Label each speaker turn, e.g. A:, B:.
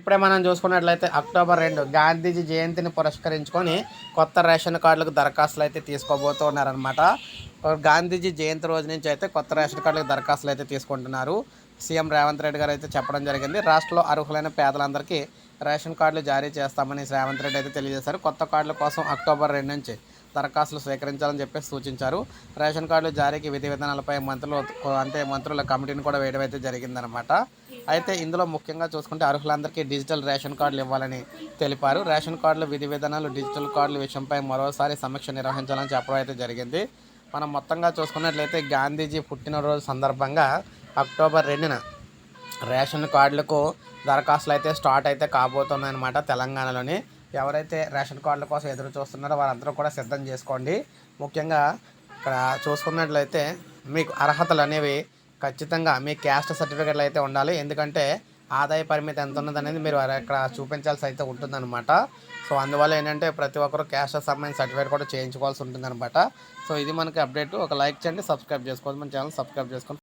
A: ఇప్పుడే మనం చూసుకున్నట్లయితే అక్టోబర్ రెండు గాంధీజీ జయంతిని పురస్కరించుకొని కొత్త రేషన్ కార్డులకు దరఖాస్తులు అయితే తీసుకోబోతున్నారనమాట గాంధీజీ జయంతి రోజు నుంచి అయితే కొత్త రేషన్ కార్డులకు దరఖాస్తులు అయితే తీసుకుంటున్నారు. సీఎం రేవంత్ రెడ్డి గారు అయితే చెప్పడం జరిగింది. రాష్ట్రంలో అర్హులైన పేదలందరికీ రేషన్ కార్డులు జారీ చేస్తామని రేవంత్ రెడ్డి అయితే తెలియజేశారు. కొత్త కార్డుల కోసం అక్టోబర్ రెండు నుంచి దరఖాస్తులు స్వీకరించాలని చెప్పి సూచించారు. రేషన్ కార్డులు జారీకి విధి విధానాలపై మంత్రులు అంటే మంత్రుల కమిటీని కూడా వేయడం అయితే జరిగిందనమాట అయితే ఇందులో ముఖ్యంగా చూసుకుంటే అర్హులందరికీ డిజిటల్ రేషన్ కార్డులు ఇవ్వాలని తెలిపారు. రేషన్ కార్డులు విధి విధానాలు డిజిటల్ కార్డుల విషయంపై మరోసారి సమీక్ష నిర్వహించాలని చెప్పడం అయితే జరిగింది. మనం మొత్తంగా చూసుకున్నట్లయితే గాంధీజీ పుట్టినరోజు సందర్భంగా అక్టోబర్ రెండున రేషన్ కార్డులకు దరఖాస్తులు అయితే స్టార్ట్ అయితే కాబోతున్నాయన్నమాట తెలంగాణలోని. ఎవరైతే రేషన్ కార్డుల కోసం ఎదురు చూస్తున్నారో వారందరూ కూడా సిద్ధం చేసుకోండి. ముఖ్యంగా ఇక్కడ చూసుకున్నట్లయితే మీకు అర్హతలు అనేవి ఖచ్చితంగా మీ క్యాస్ట్ సర్టిఫికెట్లు అయితే ఉండాలి. ఎందుకంటే ఆదాయ పరిమితి ఎంత ఉన్నది అనేది మీరు అక్కడ చూపించాల్సి అయితే ఉంటుందన్నమాట. సో అందువల్ల ఏంటంటే ప్రతి ఒక్కరు క్యాస్ట్ సంబంధించిన సర్టిఫికేట్ కూడా చేయించుకోవాల్సి ఉంటుందన్నమాట. సో ఇది మనకి అప్డేట్. ఒక లైక్ చేయండి సబ్స్క్రైబ్ చేసుకోవాలి మన ఛానల్ సబ్స్క్రైబ్ చేసుకొని